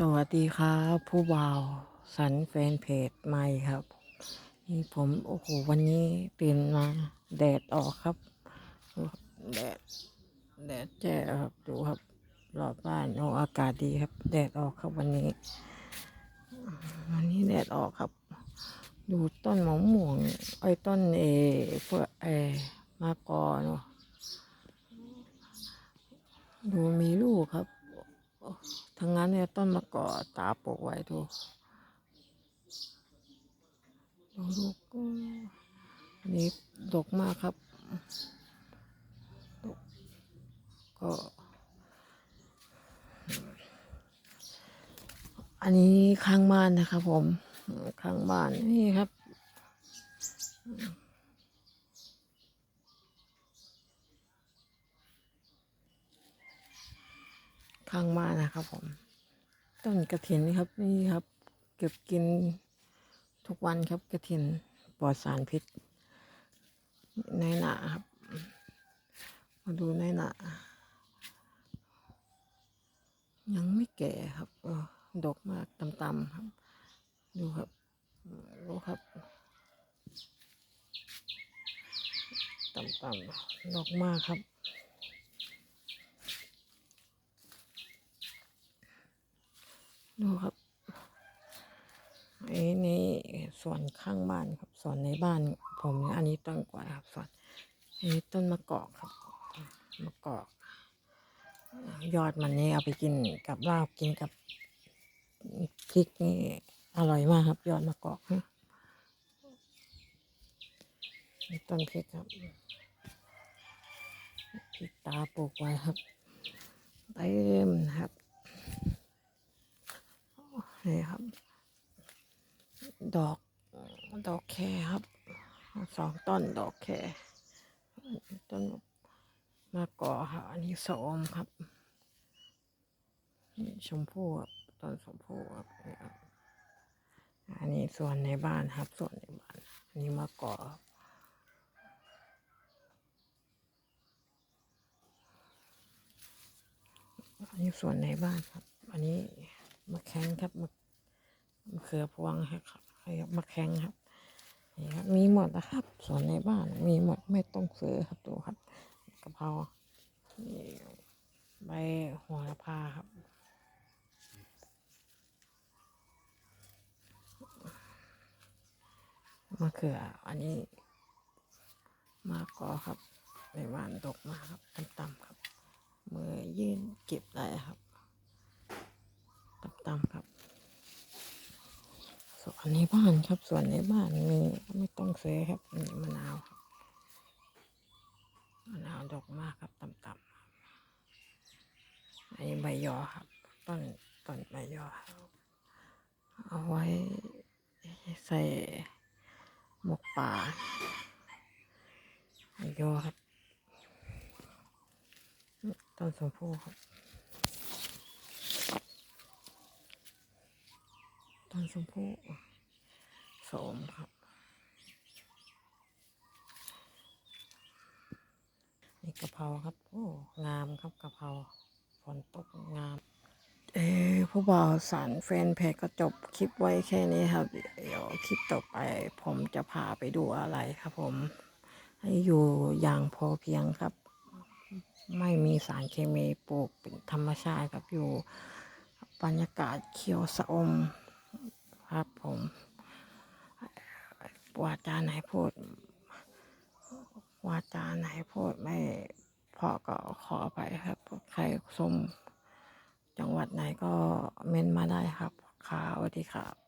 สวัสดีครับ ผู้บ่าวสันแฟนเพจใหม่ครับ นี่ผมโอ้โหวันนี้ตื่นมาแดดออกครับ แดดแดดแจ้ครับดูครับรอบบ้านโอ้อากาศดีครับ แดดออกครับวันนี้ วันนี้แดดออกครับ ดูต้นมะม่วงไอ้ต้นเอเพื่อเอมะกอเนาะดูมีลูกครับ ทั้งนั้นเนี่ยต้นมะกอกตาปลูกไว้ดูดูลูกก็อันนี้ดกมากครับดกก็อันนี้ข้างบ้านนะครับผม ข้างบ้านนี่ครับ ข้างบ้านนะครับผมต้นกระถินครับนี่ครับ เก็บกินทุกวันครับกระถินปลอดสารพิษในหนาครับ มาดูในหนายังไม่แก่ครับออดกมากต่ำๆครับ ดูครับดูครับต่ำๆดกมากครับ ดูครับไอ้นี่ส่วนข้างบ้านครับส่วนในบ้าน ผมอันนี้ต้นกว่าครับส่วนอันนี้ต้นมะกอกครับมะกอก ยอดมันนี่เอาไปกินกับลาบกินกับพริกนี่อร่อยมากครับ ยอดมะกอกนี่ต้นพริกครับพริกตาปลูกไว้ครับเต็มครับ นี่ครับ ดอกดอกแคครับสองต้นดอกแคต้นมะกอครับอันนี้สมครับนี่ชมพู่ครับต้นชมพู่ครับนี่ครับอันนี้ส่วนในบ้านครับ ส่วนในบ้านอันนี้มะกอครับอันนี้ส่วนในบ้านครับ อันนี้มะแข้งครับมะ มะเขือพวงครับมะแข้งครับนี่ครับ มีหมดนะครับส่วนในบ้านมีหมดไม่ต้องซื้อครับดูครับกะเพรานี่ใบหัวละพาครับมะเขืออันนี้มะกอครับในบ้านดกมาครับต่ำๆครับมือยื่นเก็บได้ครับ ต่ำๆครับ ส่วน ในบ้านครับส่วนในบ้านมีไม่ต้องซื้อครับมีมะนาวมะนาวดอกมากครับต่ำๆอันนี้ใบยอครับต้นต้นใบยอเอาไว้ใส่หมกป่าใบยอครับต้นสมโพครับต้นชมพู มครับ นี่กะเพราครับ โอ้ งามครับกะเพราฝนตกงาม เออผู้บ่าวสารแฟนเพจก็จบคลิปไว้แค่นี้ครับ เดี๋ยวคลิปต่อไป ผมจะพาไปดูอะไรครับผม ให้อยู่อย่างพอเพียงครับ ไม่มีสารเคมีปลูกเป็นธรรมชาติครับอยู่บรรยากาศเขียวสะอม ครับผม วาจาไหนพูด วาจาไหนพูดไม่พอก็ขอไปครับ ใครชมจังหวัดไหนก็เม้นมาได้ครับค่ะสวัสดีครับ